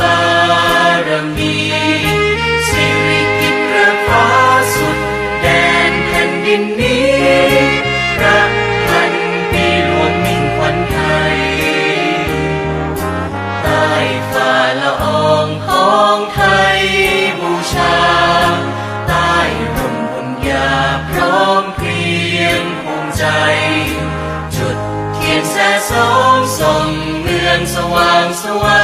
บารมีสิริกิตพระฟ้าสุด แดนแผ่นดินนี้พระพันปีหลวงมิ่งขวัญไทยใต้ฝ่าละอองของไทยบูชา ใต้ร่มบุญญาพร้อมเพรียงภูมิใจ จุดเทียนแสสองส่งเมืองสว่างสวัย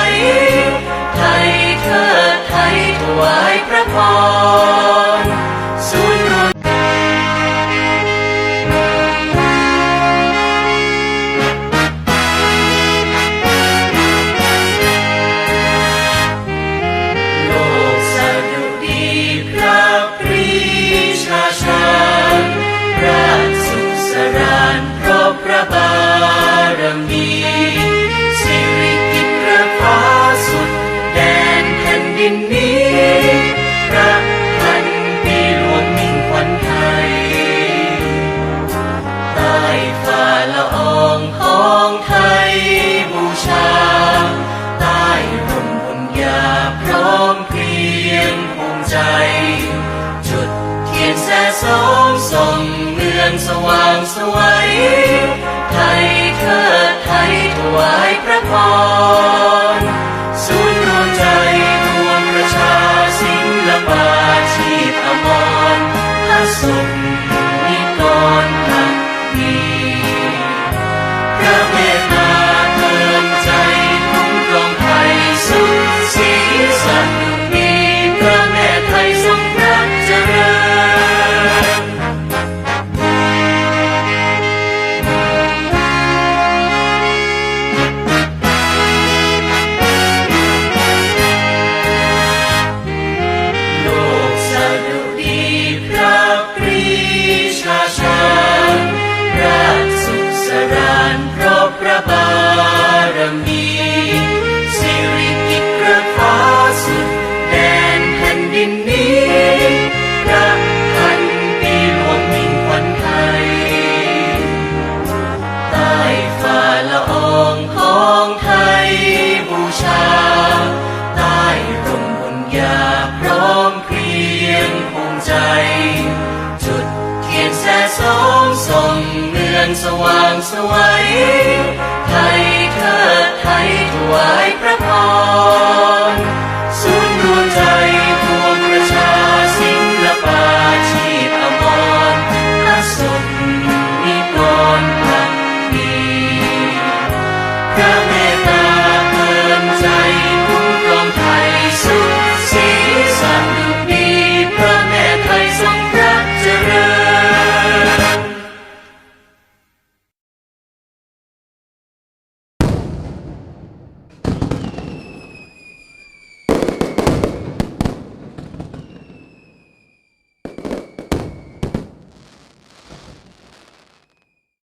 า องของไทยบูชา ใต้ร่มบุญญาพร้อมเพรียงภูมิใจ จุดเทียนแสสองส่องเมืองสว่างสวัยไทยเทิดไทยถวายพระพรศูนย์รวมใจรวมประชาศิลปาชีพอมรพระสุข ชาชาราชสุสรานเพราะพระบารมีสิริกิตระภาสุดแดนแผ่นดินนี้พระพันปีหลวงมิ่งขวัญไทยใต้ฝ่าละอองของไทยบูชาใต้ร่มบุญญาพร้อมเพรียงภูมิใจ สสองส่องเมืองสว่างสวัย